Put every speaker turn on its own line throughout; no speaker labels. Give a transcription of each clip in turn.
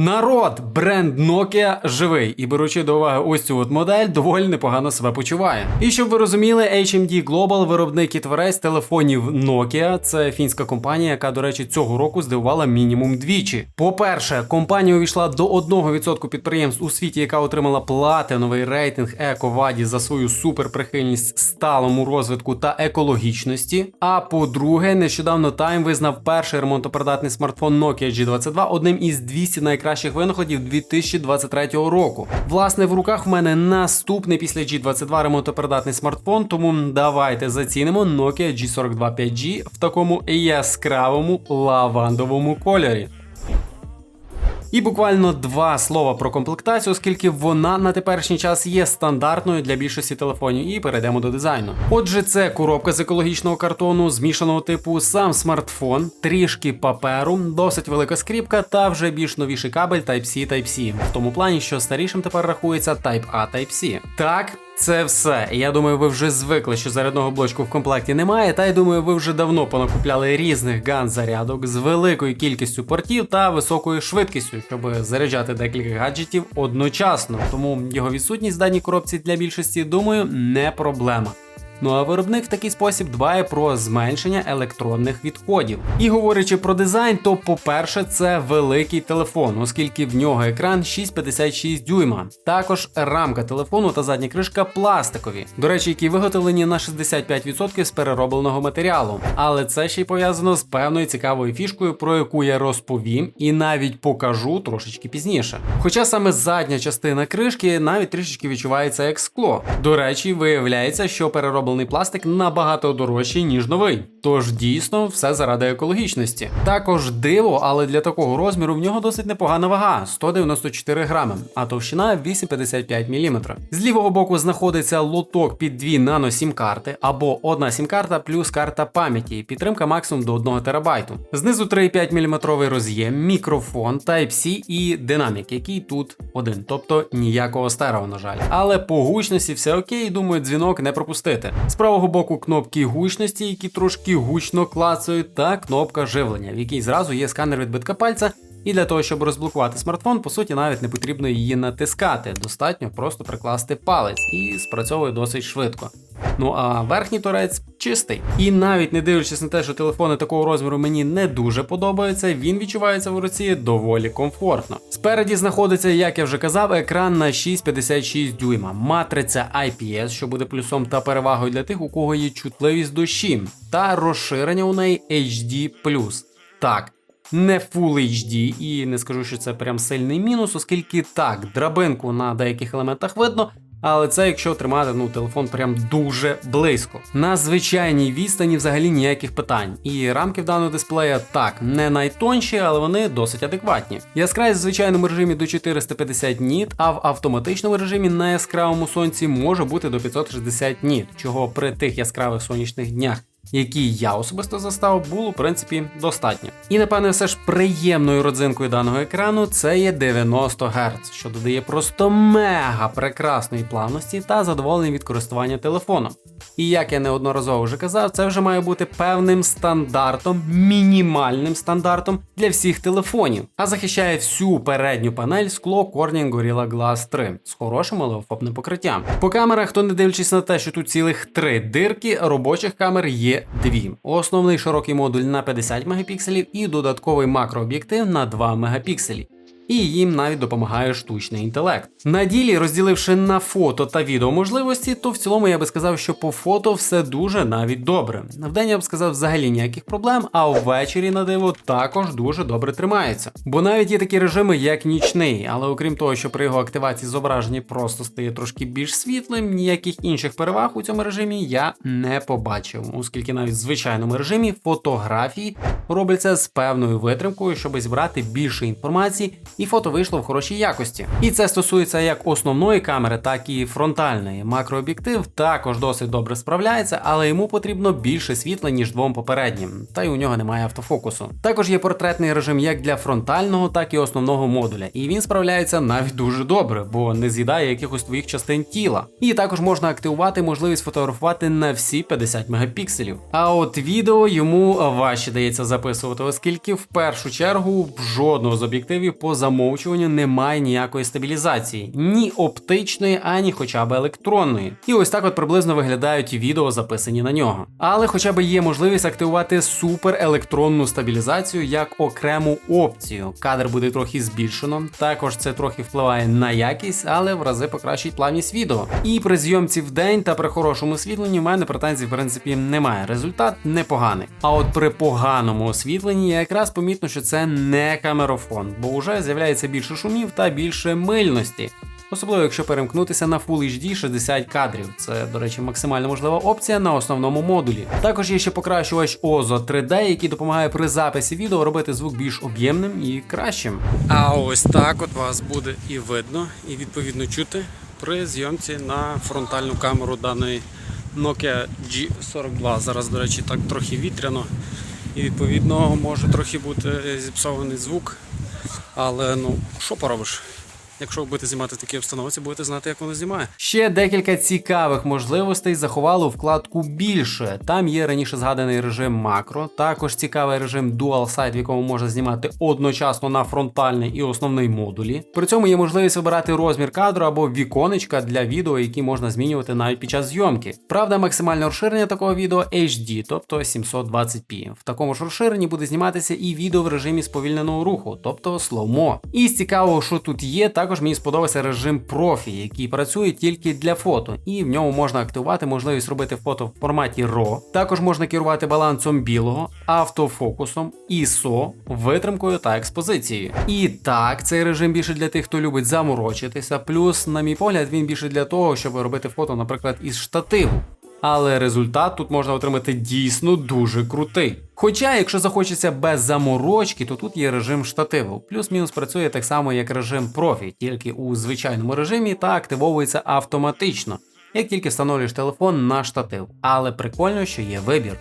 Народ, бренд Nokia живий і беручи до уваги ось цю от модель, доволі непогано себе почуває. І щоб ви розуміли, HMD Global, виробник і творець телефонів Nokia. Це фінська компанія, яка, до речі, цього року здивувала мінімум двічі. По-перше, компанія увійшла до 1% підприємств у світі, яка отримала платиновий рейтинг EcoVadis за свою суперприхильність сталому розвитку та екологічності. А по-друге, нещодавно Time визнав перший ремонтопридатний смартфон Nokia G22 одним із 200 найкращих винаходів 2023 року. Власне, в руках в мене наступний після G22 ремонтопридатний смартфон, тому давайте зацінимо Nokia G42 5G в такому яскравому лавандовому кольорі. І буквально два слова про комплектацію, оскільки вона на теперішній час є стандартною для більшості телефонів, і перейдемо до дизайну. Отже, це коробка з екологічного картону, змішаного типу, сам смартфон, трішки паперу, досить велика скріпка та вже більш новіший кабель Type-C Type-C. В тому плані, що старішим тепер рахується Type-A Type-C. Так. Це все. Я думаю, ви вже звикли, що зарядного блочку в комплекті немає. Та я думаю, ви вже давно понакупляли різних ган-зарядок з великою кількістю портів та високою швидкістю, щоб заряджати декілька гаджетів одночасно. Тому його відсутність в даній коробці для більшості, думаю, не проблема. Ну а виробник в такий спосіб дбає про зменшення електронних відходів. І говорячи про дизайн, то по-перше, це великий телефон, оскільки в нього екран 6,56 дюйма. Також рамка телефону та задня кришка пластикові, до речі, які виготовлені на 65% з переробленого матеріалу. Але це ще й пов'язано з певною цікавою фішкою, про яку я розповім і навіть покажу трошечки пізніше. Хоча саме задня частина кришки навіть трішечки відчувається як скло. До речі, виявляється, що перероблений пластик набагато дорожчий, ніж новий. Тож дійсно все заради екологічності. Також диво, але для такого розміру в нього досить непогана вага 194 грами, а товщина 8,55 мм. З лівого боку знаходиться лоток під дві нано сім карти або одна сім-карта плюс карта пам'яті, підтримка максимум до 1 терабайту. Знизу 3,5 мм роз'єм, мікрофон, Type-C і динамік, який тут один, тобто ніякого стерео, на жаль. Але по гучності все окей, думаю, дзвінок не пропустити. З правого боку кнопки гучності, які трошки гучно клацають, та кнопка живлення, в якій зразу є сканер відбитка пальця. І для того, щоб розблокувати смартфон, по суті, навіть не потрібно її натискати. Достатньо просто прикласти палець і спрацьовує досить швидко. Ну а верхній торець чистий. І навіть не дивлячись на те, що телефони такого розміру мені не дуже подобаються, він відчувається в руці доволі комфортно. Спереді знаходиться, як я вже казав, екран на 6,56 дюйма, матриця IPS, що буде плюсом та перевагою для тих, у кого є чутливість дощі, та розширення у неї HD+. Так, не Full HD, і не скажу, що це прям сильний мінус, оскільки так, драбинку на деяких елементах видно. Але це якщо тримати ну, телефон прям дуже близько. На звичайній відстані взагалі ніяких питань. І рамки в даного дисплея так, не найтонші, але вони досить адекватні. Яскравість в звичайному режимі до 450 ніт, а в автоматичному режимі на яскравому сонці може бути до 560 ніт, чого при тих яскравих сонячних днях які я особисто застав, було в принципі достатньо. І напевне, все ж приємною родзинкою даного екрану це є 90 Гц, що додає просто мега прекрасної плавності та задоволення від користування телефоном. І як я неодноразово вже казав, це вже має бути певним стандартом, мінімальним стандартом для всіх телефонів, а захищає всю передню панель скло Corning Gorilla Glass 3 з хорошим алеофобним покриттям. По камерах, то не дивлячись на те, що тут цілих три дирки, робочих камер є дві. Основний широкий модуль на 50 Мп і додатковий макрооб'єктив на 2 мегапікселі і їм навіть допомагає штучний інтелект. На ділі, розділивши на фото та відео можливості, то в цілому я би сказав, що по фото все дуже навіть добре. Вдень я б сказав взагалі ніяких проблем, а ввечері на диво також дуже добре тримається. Бо навіть є такі режими, як нічний, але окрім того, що при його активації зображення просто стає трошки більш світлим, ніяких інших переваг у цьому режимі я не побачив, оскільки навіть в звичайному режимі фотографії робляться з певною витримкою, щоб зібрати більше інформації і фото вийшло в хорошій якості. І це стосується як основної камери, так і фронтальної. Макрооб'єктив також досить добре справляється, але йому потрібно більше світла, ніж двом попереднім, та й у нього немає автофокусу. Також є портретний режим як для фронтального, так і основного модуля, і він справляється навіть дуже добре, бо не з'їдає якихось твоїх частин тіла. І також можна активувати можливість фотографувати на всі 50 мегапікселів. А от відео йому важче дається записувати, оскільки в першу чергу жодного з об'єктивів поза замовчуванню немає ніякої стабілізації, ні оптичної, ані хоча б електронної. І ось так от приблизно виглядають відео, записані на нього. Але хоча б є можливість активувати суперелектронну стабілізацію як окрему опцію. Кадр буде трохи збільшено. Також це трохи впливає на якість, але в рази покращить плавність відео. І при зйомці в день та при хорошому освітленні в мене претензій в принципі немає. Результат непоганий. А от при поганому освітленні я якраз помітно, що це не камерофон, бо вже з'являється більше шумів та більше мильності. Особливо, якщо перемкнутися на Full HD 60 кадрів. Це, до речі, максимально можлива опція на основному модулі. Також є ще покращувач OZO 3D, який допомагає при записі відео робити звук більш об'ємним і кращим. А ось так от вас буде і видно, і відповідно чути при зйомці на фронтальну камеру даної Nokia G42. Зараз, до речі, так трохи вітряно. І відповідно може трохи бути зіпсований звук. Але ну, що поробиш? Якщо ви будете знімати в такій обстановці, будете знати, як воно знімає. Ще декілька цікавих можливостей заховали вкладку більше. Там є раніше згаданий режим макро, також цікавий режим Dual Sight, в якому можна знімати одночасно на фронтальний і основний модулі. При цьому є можливість вибирати розмір кадру або віконечка для відео, які можна змінювати навіть під час зйомки. Правда, максимальне розширення такого відео HD, тобто 720p. В такому ж розширенні буде зніматися і відео в режимі сповільненого руху, тобто слоумо. І з цікавого, що тут є, також мені сподобався режим профі, який працює тільки для фото, і в ньому можна активувати можливість робити фото в форматі RAW. Також можна керувати балансом білого, автофокусом, ISO, витримкою та експозицією. І так, цей режим більше для тих, хто любить заморочитися. Плюс, на мій погляд, він більше для того, щоб робити фото, наприклад, із штативу. Але результат тут можна отримати дійсно дуже крутий. Хоча, якщо захочеться без заморочки, то тут є режим штативу. Плюс-мінус працює так само, як режим профі, тільки у звичайному режимі та активовується автоматично, як тільки встановлюєш телефон на штатив. Але прикольно, що є вибір.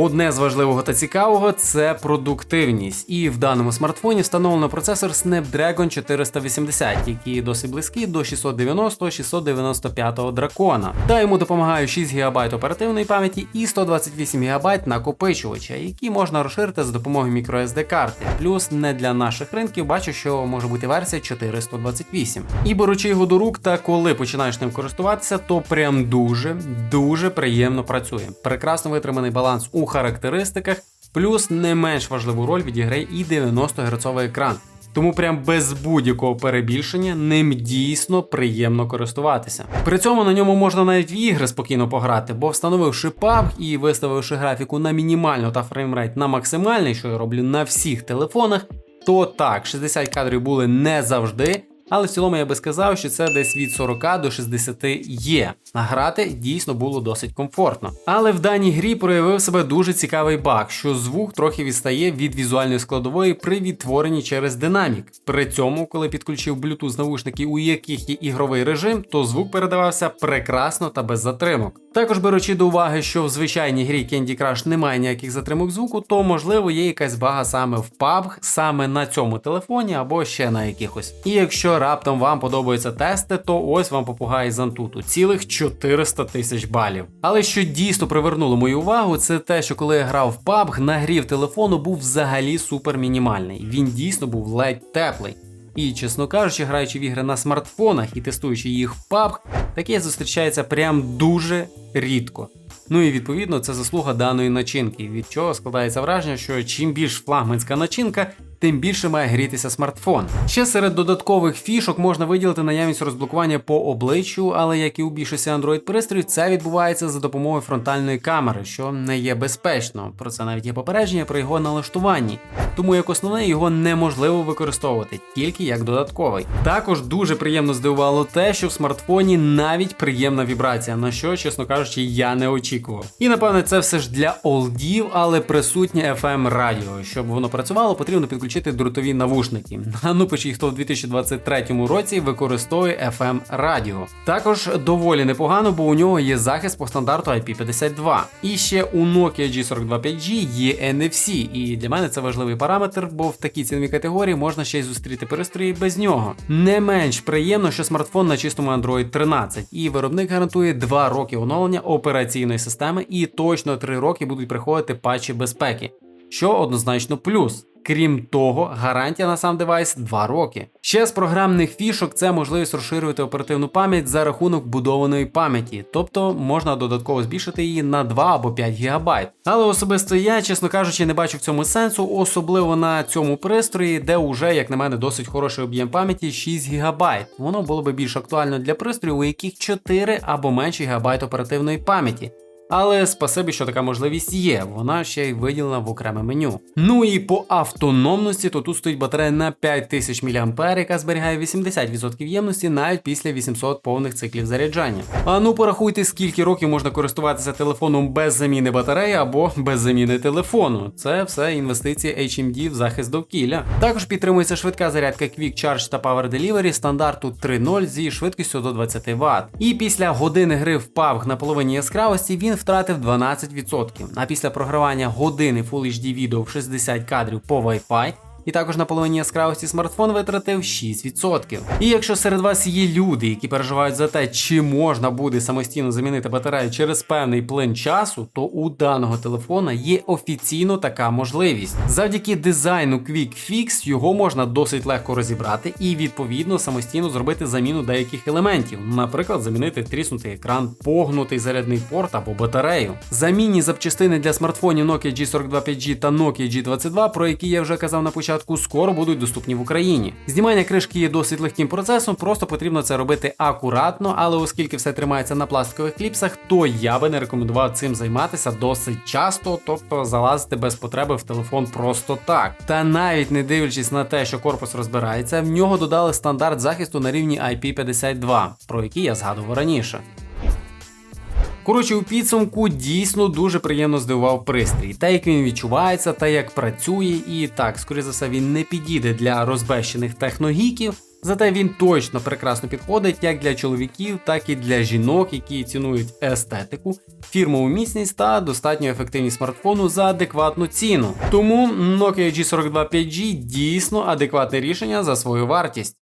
Одне з важливого та цікавого це продуктивність, і в даному смартфоні встановлено процесор Snapdragon 480, який досить близький до 690-695 дракона. Та йому допомагає 6 ГБ оперативної пам'яті і 128 ГБ накопичувача, які можна розширити за допомогою microSD карти. Плюс не для наших ринків бачу, що може бути версія 428. І беручи його до рук, та коли починаєш ним користуватися, то прям дуже дуже приємно працює. Прекрасно витриманий баланс у характеристиках, плюс не менш важливу роль відіграє і 90 Гц екран. Тому прям без будь-якого перебільшення ним дійсно приємно користуватися. При цьому на ньому можна навіть в ігри спокійно пограти, бо встановивши PUBG і виставивши графіку на мінімальну та фреймрейт на максимальний, що я роблю на всіх телефонах, то так, 60 кадрів були не завжди. Але в цілому я би сказав, що це десь від 40 до 60 є. А грати дійсно було досить комфортно. Але в даній грі проявив себе дуже цікавий баг, що звук трохи відстає від візуальної складової при відтворенні через динамік. При цьому, коли підключив Bluetooth навушники, у яких є ігровий режим, то звук передавався прекрасно та без затримок. Також беручи до уваги, що в звичайній грі Candy Crush немає ніяких затримок звуку, то можливо є якась бага саме в PUBG, саме на цьому телефоні або ще на якихось. І якщо раптом вам подобаються тести, то ось вам попугай з Антуту цілих 400 тисяч балів. Але що дійсно привернуло мою увагу, це те, що коли я грав в PUBG, нагрів телефону був взагалі супер мінімальний. Він дійсно був ледь теплий. І, чесно кажучи, граючи в ігри на смартфонах і тестуючи їх в PUBG, таке зустрічається прям дуже рідко. Ну і відповідно це заслуга даної начинки, від чого складається враження, що чим більш флагманська начинка, тим більше має грітися смартфон. Ще серед додаткових фішок можна виділити наявність розблокування по обличчю, але як і у більшості Android пристроїв, це відбувається за допомогою фронтальної камери, що не є безпечно. Про це навіть є попередження при його налаштуванні. Тому як основне його неможливо використовувати, тільки як додатковий. Також дуже приємно здивувало те, що в смартфоні навіть приємна вібрація, на що, чесно кажучи, я не очікував. І напевне це все ж для олдів, але присутнє FM радіо. Щоб воно працювало, потрібно підключити дротові навушники. А ну пишіть, хто в 2023 році використовує FM радіо. Також доволі непогано, бо у нього є захист по стандарту IP52. І ще у Nokia G42 5G є NFC, і для мене це важливий параметр, бо в такій ціновій категорії можна ще й зустріти перестрої без нього. Не менш приємно, що смартфон на чистому Android 13, і виробник гарантує 2 роки оновлення операційної системи, і точно 3 роки будуть приходити патчі безпеки, що однозначно плюс. Крім того, гарантія на сам девайс 2 роки. Ще з програмних фішок це можливість розширювати оперативну пам'ять за рахунок будованої пам'яті, тобто можна додатково збільшити її на 2 або 5 ГБ. Але особисто я, чесно кажучи, не бачу в цьому сенсу, особливо на цьому пристрої, де уже, як на мене, досить хороший об'єм пам'яті 6 ГБ. Воно було би більш актуально для пристроїв, у яких 4 або менше ГБ оперативної пам'яті. Але спасибі, що така можливість є, вона ще й виділена в окреме меню. Ну і по автономності, то тут стоїть батарея на 5000 мА, яка зберігає 80% ємності навіть після 800 повних циклів заряджання. А ну порахуйте, скільки років можна користуватися телефоном без заміни батареї або без заміни телефону. Це все інвестиції HMD в захист довкілля. Також підтримується швидка зарядка Quick Charge та Power Delivery стандарту 3.0 зі швидкістю до 20 Вт. І після години гри в PUBG на половині яскравості він втратив 12%. А після програвання години Full HD відео в 60 кадрів по Wi-Fi і також на половині яскравості смартфон витратив 6%. І якщо серед вас є люди, які переживають за те, чи можна буде самостійно замінити батарею через певний плин часу, то у даного телефона є офіційно така можливість. Завдяки дизайну Quick Fix його можна досить легко розібрати і відповідно самостійно зробити заміну деяких елементів, наприклад, замінити тріснутий екран, погнутий зарядний порт або батарею. Замінні запчастини для смартфонів Nokia G42 5G та Nokia G22, про які я вже казав на початку, скоро будуть доступні в Україні. Знімання кришки є досить легким процесом, просто потрібно це робити акуратно, але оскільки все тримається на пластикових кліпсах, то я би не рекомендував цим займатися досить часто, тобто залазити без потреби в телефон просто так. Та навіть не дивлячись на те, що корпус розбирається, в нього додали стандарт захисту на рівні IP52, про який я згадував раніше. Коротше, у підсумку дійсно дуже приємно здивував пристрій. Та як він відчувається, та як працює, і так, скоріше за все, він не підійде для розбещених техногіків. Зате він точно прекрасно підходить як для чоловіків, так і для жінок, які цінують естетику, фірмову міцність та достатню ефективність смартфону за адекватну ціну. Тому Nokia G42 5G дійсно адекватне рішення за свою вартість.